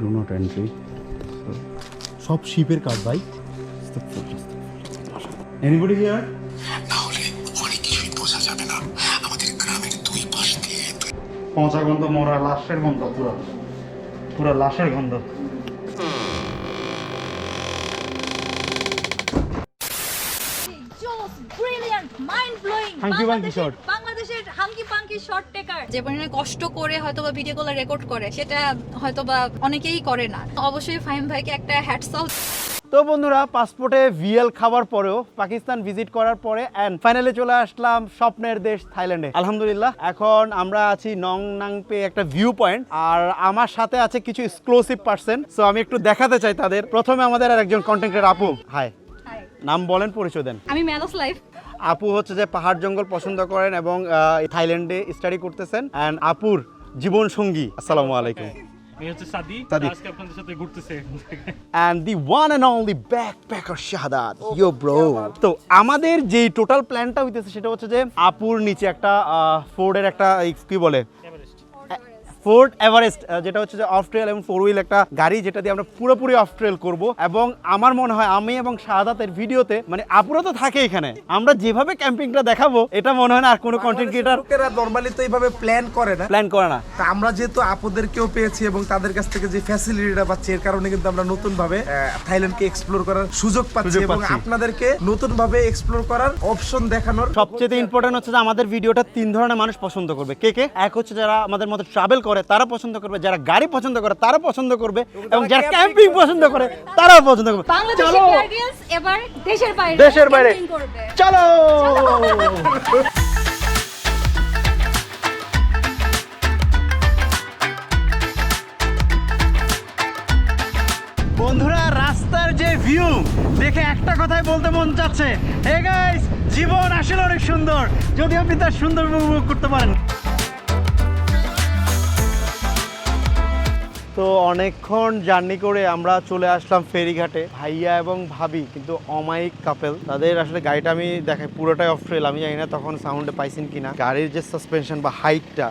Do not entry সব শিপের কাজ ভাই। এনিবডি হিয়ার তাহলে অনেক কিছুই বোঝা যাবে না। আমাদের গ্রামের দুই পাশ দিয়ে পচা গন্ধ মরা লাশের গন্ধ পুরো। পুরো লাশের গন্ধ। জোস brilliant mind blowing Hanky panky shot. বাংলাদেশের হাঙ্কি পাঙ্কি শর্ট টেকার যে পরিমাণে কষ্ট করে হয়তো বা ভিডিওগুলো রেকর্ড করে সেটা হয়তো বা অনেকেই করে না। অবশ্যই ফাহিম ভাইকে একটা হ্যাটস অফ তো বন্ধুরা পাসপোর্টে ভিএল খাবার পরেও পাকিস্তান ভিজিট করার পরে অ্যান্ড ফাইনালি চলে আসলাম স্বপ্নের দেশ থাইল্যান্ডে। আলহামদুলিল্লাহ এখন আমরা আছি নং নাংপে একটা ভিউ পয়েন্ট আর আমার সাথে আছে কিছু এক্সক্লুসিভ পার্সন সো আমি একটু দেখাতে চাই তাদের। প্রথমে আমাদের আর একজন কন্টেন্ট আপু। হাই নাম বলেন পরিচয় দেন। আমি ম্যালস লাইফ আপু হচ্ছে যে পাহাড় জঙ্গল পছন্দ করেন এবং থাইল্যান্ডে স্টাডি করতেছেন। অ্যান্ড আপুর জীবন সঙ্গী আসসালামু আলাইকুম। এই হচ্ছে সাদি সাদি। আজকে আপনাদের সাথে ঘুরতেছে and the one and only Shahadat yo bro তো আমাদের যে টোটাল প্ল্যানটা হইতেছে সেটা হচ্ছে যে আপুর নিচে একটা ফোর্ডের একটা কি বলে ফোর্ড এভারেস্ট যেটা হচ্ছে যে অফ ট্রেল এবং ফোর হুইল একটা গাড়ি যেটা দিয়ে আমরা পুরোপুরি অফ ট্রেল করব। এবং আমার মনে হয় আমি এবং শাহাদাতের ভিডিওতে মানে আপুরা তো থাকে এখানে আমরা যেভাবে ক্যাম্পিংটা দেখাবো এটা মনে হয় না আর কোনো কন্টেন্ট ক্রিয়েটার নর্মালি তো এইভাবে প্ল্যান করে না। প্ল্যান করে না। তা আমরা যেহেতু আপুদেরকেও পেয়েছি এবং তাদের কাছ থেকে যে ফ্যাসিলিটিটা পাচ্ছি এর কারণে কিন্তু আমরা নতুন ভাবে থাইল্যান্ডকে এক্সপ্লোর করার সুযোগ পাচ্ছি এবং আপনাদেরকে নতুন ভাবে এক্সপ্লোর করার অপশন দেখানোর সবচেয়ে ইম্পর্টেন্ট হচ্ছে যে আমাদের ভিডিওটা তিন ধরনের মানুষ পছন্দ করবে। কে কে? এক হচ্ছে যারা আমাদের মতো ট্রাভেল করে তারা পছন্দ করবে। যারা গাড়ি পছন্দ করে তারা পছন্দ করবে। এবং যারা ক্যাম্পিং পছন্দ করে তারাও পছন্দ করবে। চলো। এবার দেশের বাইরে দেশের বাইরে। চলো। বন্ধুরা রাস্তার যে ভিউ দেখে একটা কথাই বলতে মন চাচ্ছে। হে গাইস জীবন আসলে অনেক সুন্দর। যদি আপনি তার সুন্দর উপভোগ করতে পারেন তো অনেকক্ষণ জার্নি করে আমরা চলে আসলাম ফেরিঘাটে, ভাইয়া এবং ভাবি, কিন্তু অমায়িক কাপেল তাদের আসলে গাড়িটা আমি দেখাই, পুরোটাই অফ ট্রেল আমি জানি না তখন সাউন্ডে পাইছেন কিনা। গাড়ির যে সাসপেনশন বা হাইটটা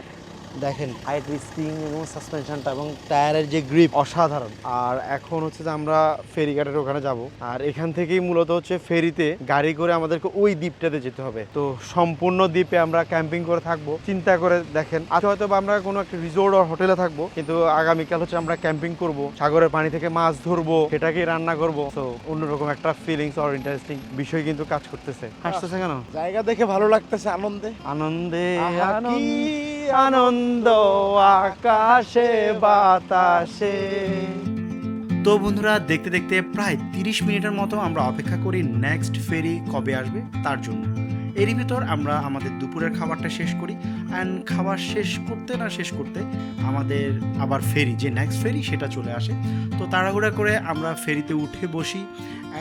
দেখেন হাইট স্প্রিং এবং সাসপেনশনটা এবং টায়ারের যে গ্রিপ অসাধারণ। আর এখন হচ্ছে যে আমরা ফেরিঘাটের ওখানে যাব। আর এখান থেকেই মূলত হচ্ছে ফেরিতে গাড়ি করে আমাদেরকে ওই দ্বীপটাতে যেতে হবে। তো সম্পূর্ণ দ্বীপে আমরা ক্যাম্পিং করে থাকব। চিন্তা করে দেখেন আজ হয়তো আমরা কোনো একটা রিসোর্ট আর হোটেলে থাকব কিন্তু আগামীকাল হচ্ছে আমরা ক্যাম্পিং করব। সাগরের পানি থেকে মাছ ধরবো সেটাকেই রান্না করব। তো অন্যরকম একটা ফিলিংস আর ইন্টারেস্টিং বিষয় কিন্তু কাজ করতেছে। হাসতেছে কেন? জায়গা দেখে ভালো লাগতেছে আনন্দে। আনন্দে কি আনন্দ, আকাশে, বাতাসে। তো বন্ধুরা, দেখতে দেখতে প্রায় তিরিশ মিনিটের মতো আমরা অপেক্ষা করি নেক্সট ফেরি কবে আসবে তার জন্য। এরই ভিতর আমরা আমাদের দুপুরের খাবারটা শেষ করি অ্যান্ড খাবার শেষ করতে না শেষ করতে আমাদের আবার ফেরি, যে নেক্সট ফেরি সেটা চলে আসে। তো তাড়াহুড়া করে আমরা ফেরিতে উঠে বসি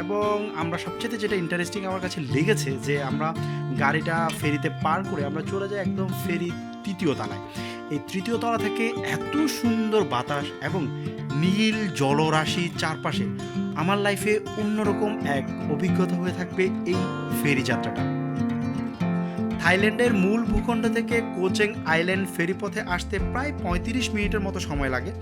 এবং আমরা সবচেয়ে যেটা ইন্টারেস্টিং আমার কাছে লেগেছে যে আমরা গাড়িটা ফেরিতে পার করে আমরা চলে যাই একদম ফেরি তৃতীয় তলায়। এই তৃতীয় তলা থেকে এত সুন্দর বাতাস এবং নীল জলরাশি চারপাশে আমার লাইফে অন্যরকম এক অভিজ্ঞতা হয়ে থাকবে এই ফেরি যাত্রাটা। থাইল্যান্ডের মূল ভূখণ্ড থেকে কোচেং আইল্যান্ড ফেরিপথে আসতে প্রায় পঁয়ত্রিশ মিনিটের মতো সময় লাগে,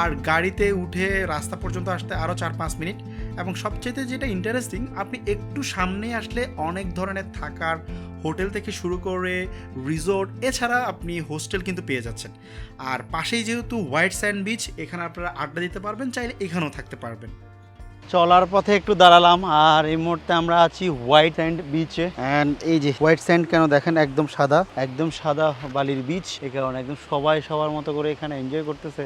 আর গাড়িতে উঠে রাস্তা পর্যন্ত আসতে আরও চার পাঁচ মিনিট। এবং সবচেয়ে যেটা ইন্টারেস্টিং আপনি একটু সামনে আসলে অনেক ধরনের থাকার হোটেল থেকে শুরু করে রিসোর্ট এছাড়া আপনি হোস্টেল কিন্তু পেয়ে যাচ্ছেন। আর পাশেই যেহেতু হোয়াইট স্যান্ড বিচ এখানে আপনারা আড্ডা দিতে পারবেন, চাইলে এখানেও থাকতে পারবেন। চলার পথে একটু দাঁড়ালাম আর এই মুহূর্তে আমরা আছি হোয়াইট স্যান্ড বিচে অ্যান্ড এই যে হোয়াইট স্যান্ড কেন দেখেন? একদম সাদা। একদম সাদা বালির বিচ এই কারণে একদম সবাই সবার মতো করে এখানে এনজয় করতেছে।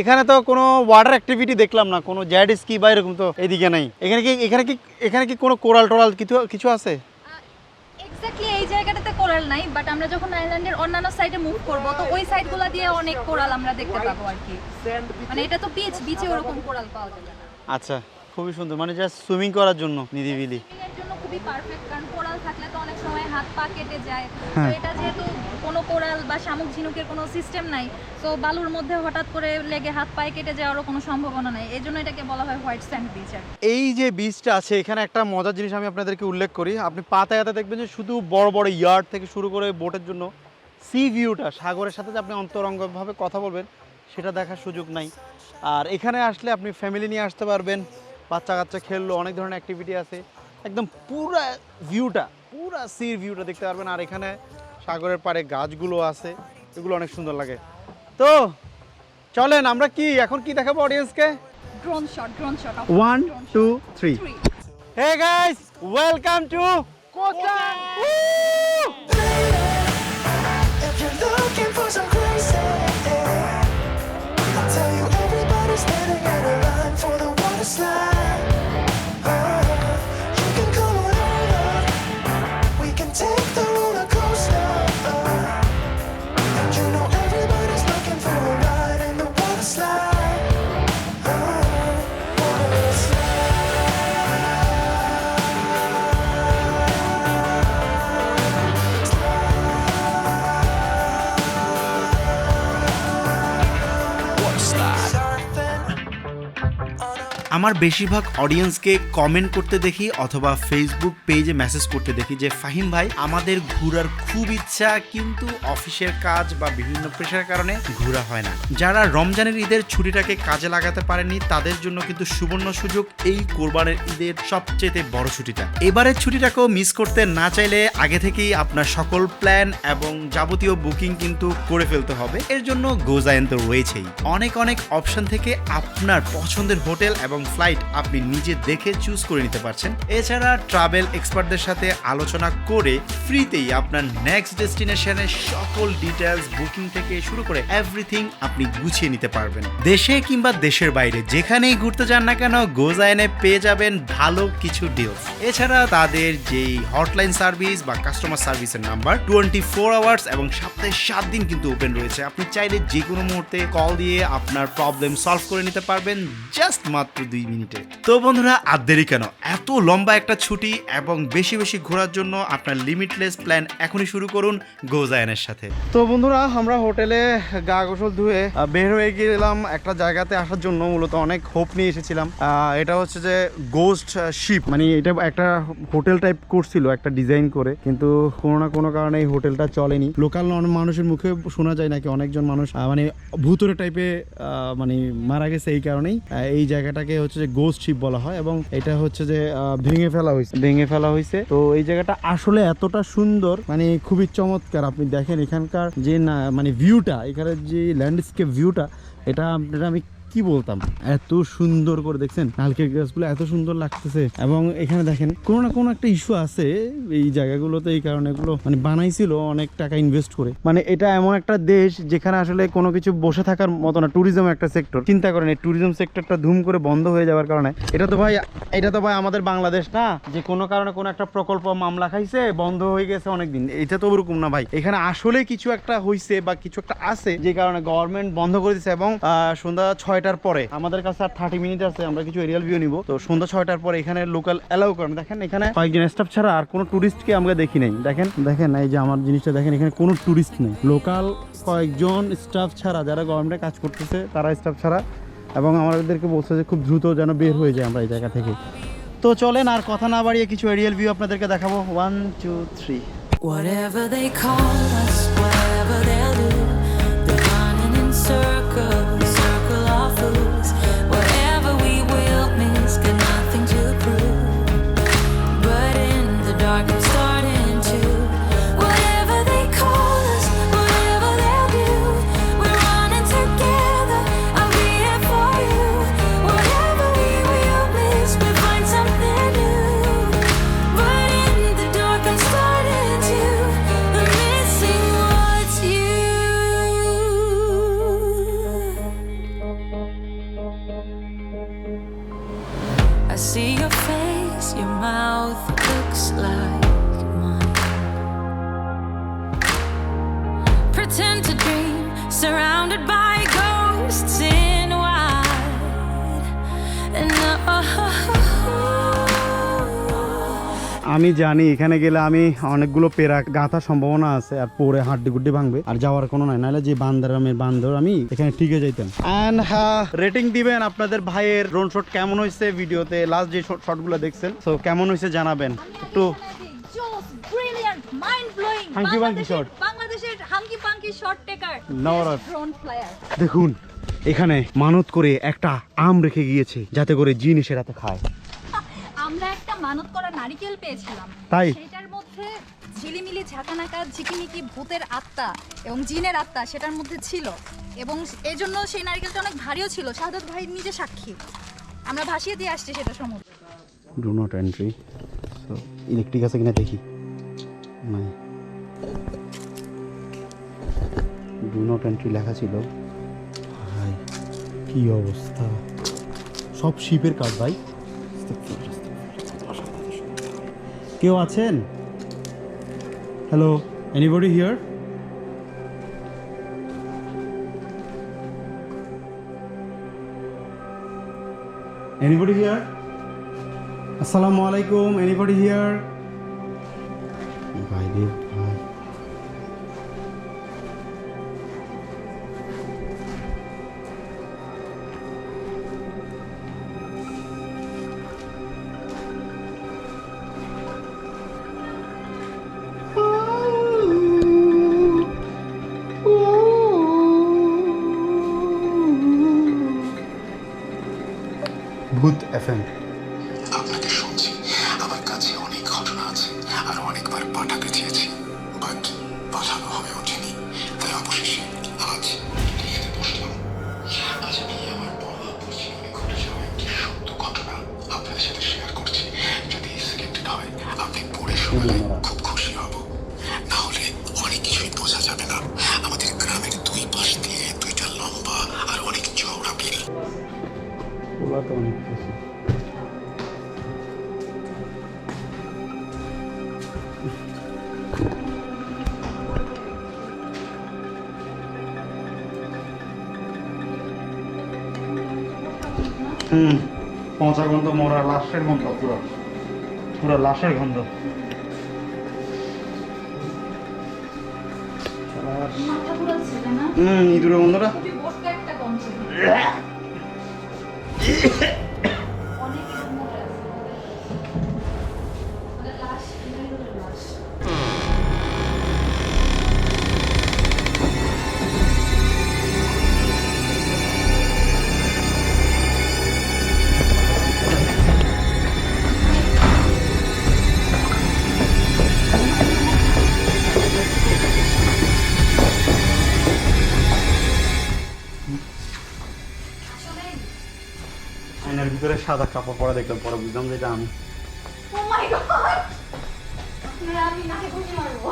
এখানে তো কোনো ওয়াটার অ্যাক্টিভিটি দেখলাম না কোনো জ্যাড স্কি বা এরকম তো এদিকে নাই। এখানে কি এখানে কি এখানে কি কোনো কোরাল টোরাল কিছু কিছু আছে? এক্স্যাক্টলি এই জায়গাটাতে কোরাল নাই বাট আমরা যখন আইল্যান্ডের অন্যান্য সাইডে মুভ করব তো ওই সাইডগুলো দিয়ে অনেক কোরাল আমরা দেখতে পাবো আর কি। মানে এটা তো বিচ বিচে ওরকম কোরাল পাওয়া যাবে না। আচ্ছা। খুবই সুন্দর। মানে জাস্ট সুইমিং করার জন্য নিরিবিলি। এর জন্য খুবই পারফেক্ট কারণ কোরাল থাকলে তো অনেক সময় হাত পা কেটে যায়। তো হ্যাঁ। এটা যেহেতু কোনো কোরাল বা শামুক ঝিনুকের কোনো সিস্টেম নাই তো বালুর মধ্যে হঠাৎ করে লেগে হাত পায়ে কেটে যাওয়ারও কোনো সম্ভাবনা নাই। এই জন্য এটাকে বলা হয় হোয়াইট স্যান্ড বিচ এই যে বীজটা আছে এখানে একটা মজার জিনিস আমি আপনাদেরকে উল্লেখ করি। আপনি পাতায়াতে দেখবেন যে শুধু বড় বড় ইয়ার্ড থেকে শুরু করে বোটের জন্য সি ভিউটা সাগরের সাথে যে আপনি অন্তরঙ্গভাবে কথা বলবেন সেটা দেখার সুযোগ নাই। আর এখানে আসলে আপনি ফ্যামিলি নিয়ে আসতে পারবেন। বাচ্চা কাচ্চা খেললো অনেক ধরনের অ্যাক্টিভিটি আছে। একদম পুরা ভিউটা পুরা সির ভিউটা দেখতে পারবেন। আর এখানে সাগরের পাড়ে গাছগুলো আছে এগুলো অনেক সুন্দর লাগে। তো চলেন আমরা কি? এখন কি দেখাবো অডিয়েন্সকে drone shot drone shot one two three hey guys welcome to Koh Chang If you're looking for some crazy, আমার বেশিরভাগ অডিয়েন্সকে কমেন্ট করতে দেখি অথবা ফেসবুক পেজে মেসেজ করতে দেখি যে, ফাহিম ভাই, আমাদের ঘোরার খুব ইচ্ছা, কিন্তু অফিসের কাজ বা বিভিন্ন প্রেশারের কারণে ঘোরা হয় না। যারা রমজানের ঈদের ছুটিটাকে কাজে লাগাতে পারেনি তাদের জন্য কিন্তু সুবর্ণ সুযোগ এই কোরবানের ঈদের সবচেয়ে বড় ছুটিটা। এবারের ছুটিটাকেও মিস করতে না চাইলে আগে থেকেই আপনার সকল প্ল্যান এবং যাবতীয় বুকিং কিন্তু করে ফেলতে হবে। এর জন্য গোজায়ন তো রয়েছেই অনেক অনেক অপশন থেকে আপনার পছন্দের হোটেল এবং ফ্লাইট আপনি নিজে দেখে চুজ করে নিতে পারছেন। এছাড়া ট্রাভেল এক্সপার্টদের সাথে আলোচনা করে ফ্রিতেই আপনার নেক্সট ডেস্টিনেশনের সকল ডিটেলস বুকিং থেকে শুরু করে এভরিথিং আপনি গুছিয়ে নিতে পারবেন। দেশে কিংবা দেশের বাইরে, যেখানেই ঘুরতে যান না কেন গোজায়নে পেয়ে যাবেন ভালো কিছু ডিলস এছাড়া তাদের যেই হটলাইন সার্ভিস বা কাস্টমার সার্ভিসের নাম্বার টোয়েন্টি ফোর আওয়ার্স এবং সপ্তাহে সাত দিন কিন্তু ওপেন রয়েছে। আপনি চাইলে যে কোনো মুহূর্তে কল দিয়ে আপনার প্রবলেম সলভ করে নিতে পারবেন। জাস্ট মাত্র দুই মিনিটে। তো বন্ধুরা, আর দেরি কেন? এত লম্বা একটা ছুটি এবং বেশি বেশি ঘোরার জন্য আপনার লিমিটলেস প্ল্যান এখনই শুরু করুন গোজায়নের সাথে। তো বন্ধুরা, আমরা হোটেলে গা গোসল ধুয়ে বের হয়ে গেলাম একটা জায়গাতে আসার জন্য। মূলত অনেক হোপ নিয়ে এসেছিলাম। এটা হচ্ছে যে গোস্ট শিপ মানে এটা একটা হোটেল টাইপ করছিল একটা ডিজাইন করে। কিন্তু কোনো না কোনো কারণে এই হোটেলটা চলেনি। লোকাল মানুষের মুখে শোনা যায় নাকি? অনেকজন মানুষ মানে ভূতরে টাইপে মানে মারা গেছে এই কারণেই। এই জায়গাটাকে হচ্ছে যে গোস্ট শিপ বলা হয় এবং এটা হচ্ছে যে ভেঙে ফেলা হয়েছে ভেঙে ফেলা হয়েছে তো এই জায়গাটা আসলে এতটা সুন্দর মানে খুবই চমৎকার। আপনি দেখেন এখানকার যে না মানে ভিউটা এখানে যে ল্যান্ডস্কেপ ভিউটা এটা আপনারা আমি কি বলতাম? এত সুন্দর করে দেখছেন, নারকেল গাছগুলো এত সুন্দর লাগতেছে। এবং এখানে দেখেন, কোনো না কোনো একটা ইস্যু আছে এই জায়গাগুলোতে, এই কারণে এগুলো মানে বানাইছিল অনেক টাকা ইনভেস্ট করে। মানে এটা এমন একটা দেশ যেখানে আসলে কোনো কিছু বসে থাকার মতো না ট্যুরিজম একটা সেক্টর চিন্তা করেন, এই ট্যুরিজম সেক্টরটা ধুম করে বন্ধ হয়ে যাওয়ার কারণে। এটা তো ভাই, এটা তো ভাই আমাদের বাংলাদেশ না, যে কোনো কারণে কোনো একটা প্রকল্প মামলা খাইছে, বন্ধ হয়ে গেছে অনেকদিন। এটা তো ওরকম না ভাই। এখানে আসলে কিছু একটা হইছে বা কিছু একটা আছে, যে কারণে গভর্নমেন্ট বন্ধ করে দিচ্ছে এবং সন্ধ্যা ছয়টার পরে। আমাদের কাছে আর থার্টি মিনিট আছে আমরা কিছু এরিয়াল ভিউ নিব। তো সন্ধ্যা ছয়টার পরে এখানে লোকাল অ্যালাউ করেন। দেখেন এখানে কয়েকজন স্টাফ ছাড়া আর কোনো টুরিস্টকে আমরা দেখি নাই। দেখেন দেখেন এই যে আমার জিনিসটা দেখেন এখানে কোনো টুরিস্ট নেই। লোকাল কয়েকজন স্টাফ ছাড়া যারা গভর্নমেন্টে কাজ করতেছে তারা স্টাফ ছাড়া। এবং আমাদেরকে বলছে যে খুব দ্রুত যেন বের হয়ে যায় আমরা এই জায়গা থেকে। তো চলেন আর কথা না বাড়িয়ে কিছু এরিয়াল ভিউ আপনাদেরকে দেখাবো। One two three Whatever they call us, whatever they'll আমি জানি এখানে গেলে আমি অনেকগুলো পেরা গাঁথার সম্ভাবনা আছে আর পরে হাড্ডি গুড্ডি ভাঙবে। আর যাওয়ার কোনো নাই নাহলে যে বান্দর আমি বান্দর আমি, এখানে টিকে যাইতাম। অ্যান্ড রেটিং দিবেন আপনাদের ভাইয়ের ড্রোন শট কেমন হয়েছে ভিডিওতে? লাস্ট যে শটগুলো দেখছেন। তো কেমন হয়েছে জানাবেন। একটু দেখুন, এখানে মানত করে একটা আম রেখে গিয়েছে, যাতে করে জিন এসে খায়। একটা মানত করা নারিকেল পেয়েছিলাম। তাই? সেটার মধ্যে ঝিলিমিলি ঝাঁকানাকা ঝিকিমিকি ভূতের আত্মা এবং জিনের আত্মা সেটার মধ্যে ছিল এবং এই জন্য সেই নারিকেলটা অনেক ভারীও ছিল। শাহাদত ভাই নিজে সাক্ষী। আমরা ভাসিয়ে দিয়ে আসছি সেটা সমুদ্রে do not entry so electric আছে কিনা দেখি। নাই। ডু নট এন্ট্রি লেখা ছিল। ভাই কি অবস্থা? সব শিপের কাজ ভাই। কেউ আছেন? Hello anybody here anybody here আসসালামু আলাইকুম এনিবডি হিয়ার ওরা তো অনেক খুশি হুম পচা গন্ধ মরা লাশের গন্ধ পুরো। পুরো লাশের গন্ধ। হুম ইঁদুরের গন্ধটা। সাদা কাপড় পরা দেখলাম পরে বুঝলাম যে এটা আমি। Oh! আমি নাকে মারবো।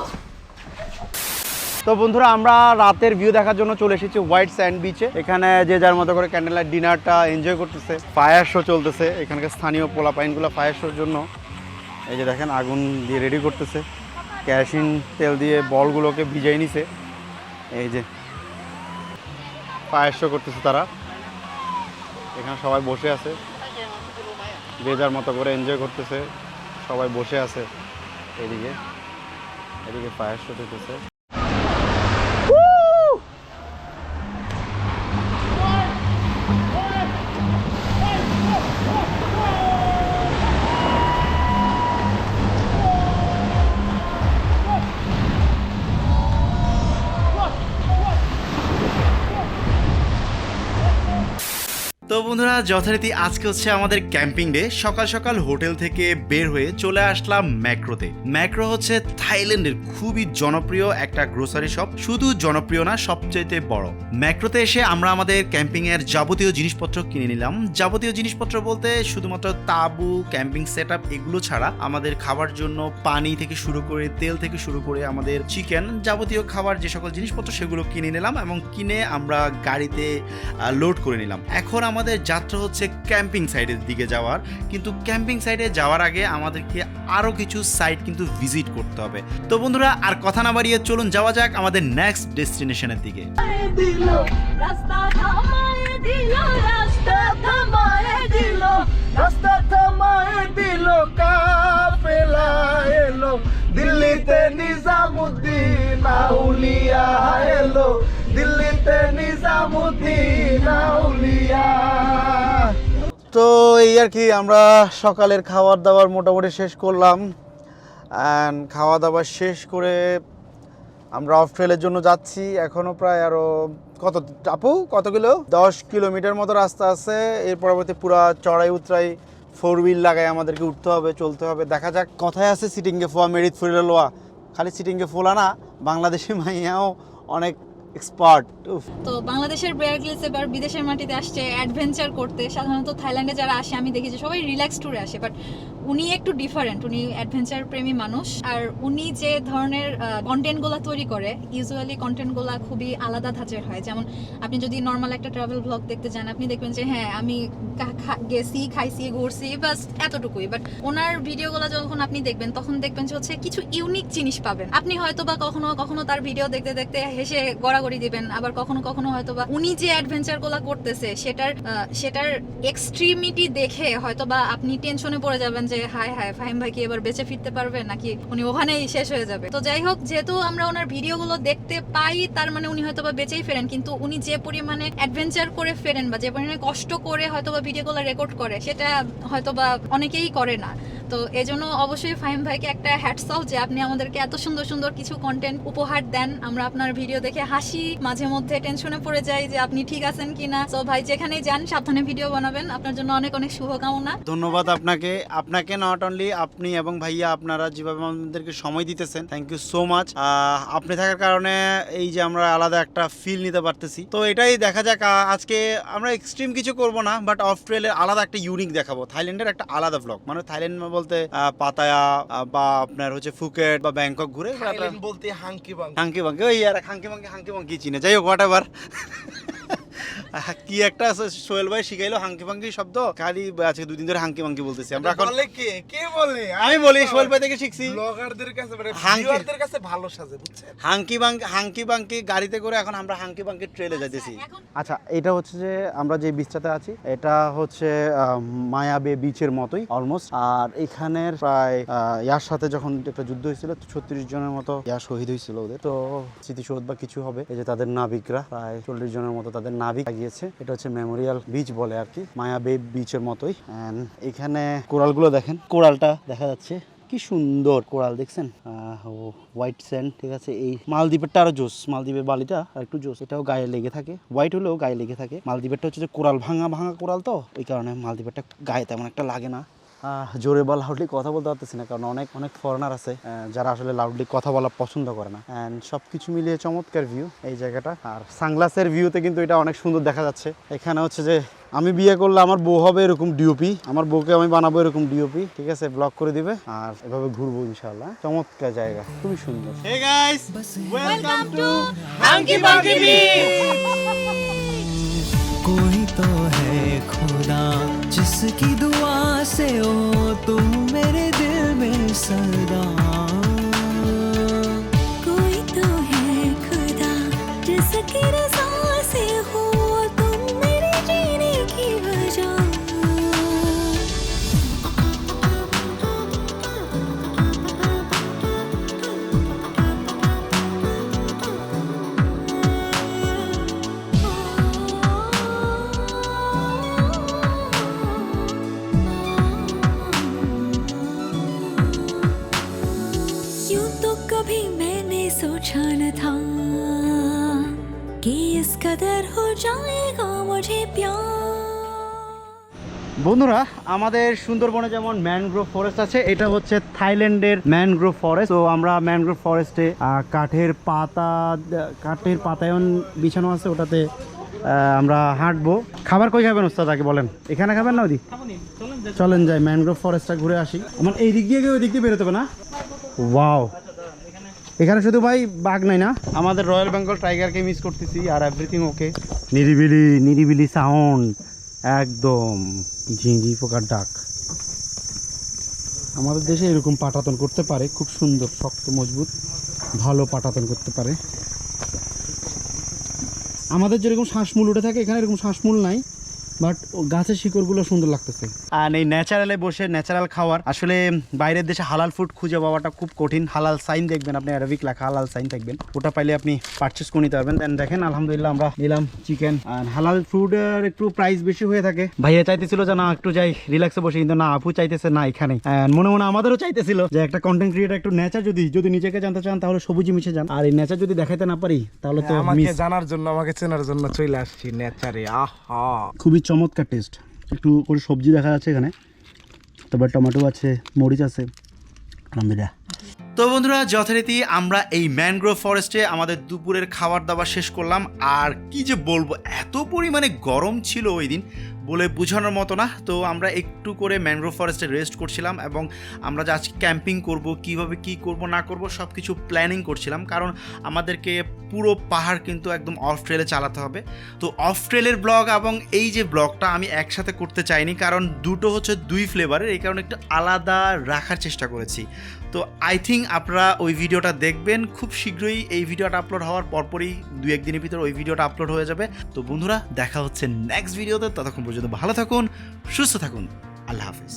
তো বন্ধুরা আমরা রাতের ভিউ দেখার জন্য চলে এসেছি হোয়াইট স্যান্ড বিচে এখানে যে যার মতো করে ক্যান্ডেল লাইট ডিনারটা এনজয় করতেছে। ফায়ার শো চলতেছে। এখানকার স্থানীয় পোলা পাইনগুলো ফায়ার শোর জন্য। এই যে দেখেন আগুন দিয়ে রেডি করতেছে। ক্যারাসিন তেল দিয়ে বলগুলোকে ভিজাই নিছে। এই যে ফায়ার শো করতেছে তারা। এখানে সবাই বসে আছে। যে মতো করে এনজয় করতেছে সবাই বসে আছে এদিকে এদিকে ফায়ার শুট তো বন্ধুরা, যথারীতি আজকে হচ্ছে আমাদের ক্যাম্পিং ডে। সকাল সকাল হোটেল থেকে বের হয়ে চলে আসলাম ম্যাক্রোতে। ম্যাক্রো হচ্ছে থাইল্যান্ডের খুবই জনপ্রিয় একটা গ্রোসারি শপ। শুধু জনপ্রিয় না, সবচাইতে বড়। ম্যাক্রোতে এসে আমরা আমাদের ক্যাম্পিং এর যাবতীয় জিনিসপত্র কিনে নিলাম। যাবতীয় জিনিসপত্র বলতে শুধুমাত্র তাবু, ক্যাম্পিং সেট এগুলো ছাড়া আমাদের খাবার জন্য পানি থেকে শুরু করে, তেল থেকে শুরু করে আমাদের চিকেন যাবতীয় খাবার যে সকল জিনিসপত্র সেগুলো কিনে নিলাম এবং কিনে আমরা গাড়িতে লোড করে নিলাম। এখন আমাদের যাত্রা হচ্ছে ক্যাম্পিং সাইডের দিকে যাওয়ার। কিন্তু ক্যাম্পিং সাইডে যাওয়ার আগে আমাদেরকে আরও কিছু সাইট কিন্তু ভিজিট করতে হবে। তো বন্ধুরা, আর কথা না বাড়িয়ে চলুন, যাওয়া যাক আমাদের নেক্সট ডেস্টিনেশনের দিকে। দিল্লিতে নিজামুদ্দিন, আউলিয়া এলো। দিল্লিতে নিজামুদ্দিন আউলিয়া। তো এই আর কি, আমরা সকালের খাবার দাবার মোটামুটি শেষ করলাম। অ্যান্ড খাওয়া দাওয়া শেষ করে আমরা অফ ট্রেলের জন্য যাচ্ছি। এখনও প্রায় আরও কত, আপু, কত কিলো? দশ কিলোমিটার মতো রাস্তা আছে। এর পরবর্তী পুরা চড়াই উতরাই ফোর হুইল লাগায় আমাদেরকে উঠতে হবে, চলতে হবে। দেখা যাক। কথায় আছে সিটিংয়ে ফোয়া মেরিট ফুরিলে লোয়া। খালি সিটিংয়ে ফোলা না, বাংলাদেশি মাইয়াও অনেক এক্সপার্ট। তো বাংলাদেশের বেয়ার গ্রিলস এবার বিদেশের মাটিতে আসছে অ্যাডভেঞ্চার করতে। সাধারণত থাইল্যান্ডে যারা আসে, আমি দেখি যে সবাই রিল্যাক্স ট্যুরে আসে বাট উনি একটু ডিফারেন্ট উনি অ্যাডভেঞ্চার প্রেমী মানুষ। আর উনি যে ধরনের কন্টেন্টগুলো তৈরি করে ইউজুয়ালি কন্টেন্টগুলো খুবই আলাদা ধাঁচের হয়। যেমন আপনি যদি নর্মাল একটা ট্রাভেল ব্লগ দেখতে যান, আপনি দেখবেন যে হ্যাঁ আমি গেছি, খাইছি, ঘুরছি বাস এতটুকুই। বাট ওনার ভিডিওগুলো যখন আপনি দেখবেন, তখন দেখবেন যে, হচ্ছে কিছু ইউনিক জিনিস পাবেন। আপনি হয়তো বা কখনো কখনো তার ভিডিও দেখতে দেখতে হেসে গড়াগড়ি দিবেন, আবার কখনো কখনো হয়তো বা উনি যে অ্যাডভেঞ্চারগুলা করতেছে, সেটার সেটার এক্সট্রিমিটি দেখে হয়তো বা আপনি টেনশনে পড়ে যাবেন যে, হায় হায়, ফাহিম ভাই কি এবার বেঁচে ফিরতে পারবে? নাকি উনি ওখানেই শেষ হয়ে যাবে? তো যাই হোক, যেহেতু আমরা ওনার ভিডিওগুলো দেখতে পাই, তার মানে উনি হয়তো বা বেঁচেই ফেরেন। কিন্তু উনি যে পরিমাণে অ্যাডভেঞ্চার করে ফেরেন বা যে পরিমাণে কষ্ট করে হয়তো বা ভিডিওগুলো রেকর্ড করে, সেটা হয়তো বা অনেকেই করে না। তো এজন্য অবশ্যই ফাহিম ভাইকে একটা হ্যাটস অফ যে আপনি আমাদেরকে এত সুন্দর সুন্দর কিছু কন্টেন্ট উপহার দেন। আমরা আপনার ভিডিও দেখে হাসি, মাঝে মধ্যে টেনশনে পড়ে যাই যে আপনি ঠিক আছেন কিনা। তো ভাই, যেখানেই যান, সাবধানে ভিডিও বানাবেন। আপনার জন্য অনেক অনেক শুভকামনা। ধন্যবাদ আপনাকে। আপনাকে নট অনলি আপনি এবং ভাইয়া আপনারা যেভাবে আমাদেরকে সময় দিতেছেন থ্যাংক ইউ সো মাচ আপনি থাকার কারণে এই যে আমরা আলাদা একটা ফিল নিতে পারতেছি। তো এটাই দেখা যাক আজকে আমরা এক্সট্রিম কিছু করব না বাট অফ ট্রেলের আলাদা একটা ইউনিক দেখাবো। থাইল্যান্ডের একটা আলাদা ব্লগ মানে থাইল্যান্ড বলতে পাতায়া বা আপনার হচ্ছে ফুকেট বা ব্যাংকক ঘুরে বলতে হাঙ্কি বাং হাঙ্কি বাঙ্কি ওই আর হাঙ্কি বাঙ্কি হাঙ্কি বাঙ্কি চিনে। যাই হোক হোয়াট এভার কি একটা আছে, সোহেল ভাই শিখাইলো হাঙ্কি বাঙ্কি শব্দ। খালি আজকে দুদিন ধরে হাঙ্কি বাঙ্কি বলতেছি। আমরা এখন বলে কে? কে বলে? আমি বলি সোহেল ভাই থেকে শিখছি। ব্লগারদের কাছে মানে ভিউয়ারদের কাছে ভালো সাজে বুঝছেন? হাঙ্কি বাঙ্কি হাঙ্কি বাঙ্কি গাড়িতে করে এখন আমরা হাঙ্কি বাঙ্কি ট্রেলে যাইতেছি। আচ্ছা এটা হচ্ছে যে আমরা যে বিচটাতে আছি এটা হচ্ছে মায়াবে বিচের মতোই অলমোস্ট আর এখানের প্রায় আহ, ইয়ার সাথে যখন একটা যুদ্ধ হয়েছিল ছত্রিশ জনের মতো ইয়া শহীদ হয়েছিল ওদের। তো স্মৃতিসৌধ বা কিছু হবে এই যে তাদের নাবিকরা প্রায় চল্লিশ জনের মতো তাদের নাবিক লাগিয়েছে। এটা হচ্ছে মেমোরিয়াল বিচ বলে আর কি, মায়া মায়াবে বিচের মতোই। এখানে কোরালগুলো দেখেন কোরালটা দেখা যাচ্ছে। কি সুন্দর কোরাল দেখছেন? হোয়াইট স্যান্ড, ঠিক আছে? এই মালদ্বীপেরটা আরও জোস, মালদ্বীপের বালিটা আর একটু জোস। এটাও গায়ে লেগে থাকে, হোয়াইট হলেও গায়ে লেগে থাকে। মালদ্বীপেরটা হচ্ছে যে কোরাল ভাঙা ভাঙা কোরাল তো? ওই কারণে মালদ্বীপেরটা গায়ে তেমন একটা লাগে না। জোরে বা লাউডলি কথা বলতে পারতেছি না কারণ অনেক অনেক ফরেনার আছে আহ, যারা আসলে লাউডলি কথা বলা পছন্দ করে না অ্যান্ড সব কিছু মিলিয়ে চমৎকার ভিউ এই জায়গাটা আর সানগ্লাসের ভিউতে কিন্তু এটা অনেক সুন্দর দেখা যাচ্ছে এখানে হচ্ছে যে আমি বিয়ে করলে আমার বউ হবে এরকম ডিওপি আমার বউকে আমি বানাবো এরকম ডিওপি ঠিক আছে ব্লক করে দিবে আর এভাবে ঘুরবো ইনশাআল্লাহ চমৎকার জায়গা খুবই সুন্দর hey guys welcome to hunky bunky कोई तो है खुदा जिसकी दुआ से हो तुम मेरे दिल में सदा। আমাদের সুন্দরবনে যেমন ম্যানগ্রোভ ফরেস্ট আছে এটা হচ্ছে থাইল্যান্ডের ম্যানগ্রোভ ফরেস্ট। তো আমরা ম্যানগ্রোভ ফরেস্টে কাঠের পাতা কাঠের পাতায়ন বিছানো আছে ওটাতে আমরা হাঁটবো। খাবার কই খাবেন ওস্তাদ আগে বলেন। এখানে খাবেন না ওদি চলেন যাই ম্যানগ্রোভ ফরেস্টটা ঘুরে আসি। আমার এই দিক দিয়ে ওই দিক দিয়ে বেরোতে হবে না? ওয়াও। এখানে শুধু ভাই বাঘ নাই না? আমাদের রয়্যাল বেঙ্গল টাইগারকে মিস করতেছি আর এভরিথিং ওকে নিরিবিলি নিরিবিলি সাউন্ড একদম ঝিঁঝি পোকার ডাক। আমাদের দেশে এরকম পাটাতন করতে পারে, খুব সুন্দর, শক্ত, মজবুত, ভালো পাটাতন করতে পারে। আমাদের যেরকম শ্বাসমূল উঠে থাকে, এখানে এরকম শ্বাসমূল নাই। বাট গাছের শিকড়গুলো সুন্দর লাগতেছে। আর এই ন্যাচারালে বসে ন্যাচারাল খাওয়ার আসলে বাইরের দেশে হালাল ফুড খুঁজে পাওয়াটা খুব কঠিন। হালাল সাইন দেখবেন আপনি অ্যারাবিক লেখা হালাল সাইন দেখবেন। ওটা পাইলে আপনি পারচেস করে নিতে পারবেন। দেন দেখেন আলহামদুলিল্লাহ আমরা নিলাম চিকেন আর হালাল ফুডের একটু প্রাইস বেশি হয়ে থাকে। ভাইয়া চাইতেছিল যে না একটু যাই রিল্যাক্সে বসে। কিন্তু না আপু চাইতেছে না এখানে। মনে মনে আমাদেরও চাইতেছিল যে একটা কন্টেন্ট ক্রিয়েটার একটু নেচার যদি যদি নিজেকে জানতে চান তাহলে সবুজে মিশে যান। আর এই নেচার যদি দেখাতে না পারি তাহলে তো আমাকে জানার জন্য আমাকে চেনার জন্য চলে আসছি নেচারে আহা! খুবই চমৎকার টেস্ট একটু করে সবজি দেখা যাচ্ছে এখানে। তারপর টমেটো আছে, মরিচ আছে। আলহামদুলিল্লাহ। তো বন্ধুরা, যথারীতি আমরা এই ম্যানগ্রোভ ফরেস্টে আমাদের দুপুরের খাবার দাবার শেষ করলাম। আর কি যে বলব, এত পরিমাণে গরম ছিল ওই দিন। বলে বোঝানোর মতো না। তো আমরা একটু করে ম্যানগ্রোভ ফরেস্টে রেস্ট করছিলাম এবং আমরা যে আজকে ক্যাম্পিং করব, কীভাবে কি করব, না করব সব কিছু প্ল্যানিং করছিলাম। কারণ আমাদেরকে পুরো পাহাড় কিন্তু একদম অফ ট্রেলে চালাতে হবে। তো অফ ট্রেলের ব্লগ এবং এই যে ব্লগটা আমি একসাথে করতে চাইনি, কারণ দুটো হচ্ছে দুই ফ্লেভারের এই কারণে একটু আলাদা রাখার চেষ্টা করেছি। তো আই থিঙ্ক আপনারা ওই ভিডিওটা দেখবেন। খুব শীঘ্রই এই ভিডিওটা আপলোড হওয়ার পরপরই দু একদিনের ভিতর ওই ভিডিওটা আপলোড হয়ে যাবে। তো বন্ধুরা, দেখা হচ্ছে নেক্সট ভিডিওতে ততক্ষণ পর্যন্ত ভালো থাকুন, সুস্থ থাকুন। আল্লাহ হাফিজ।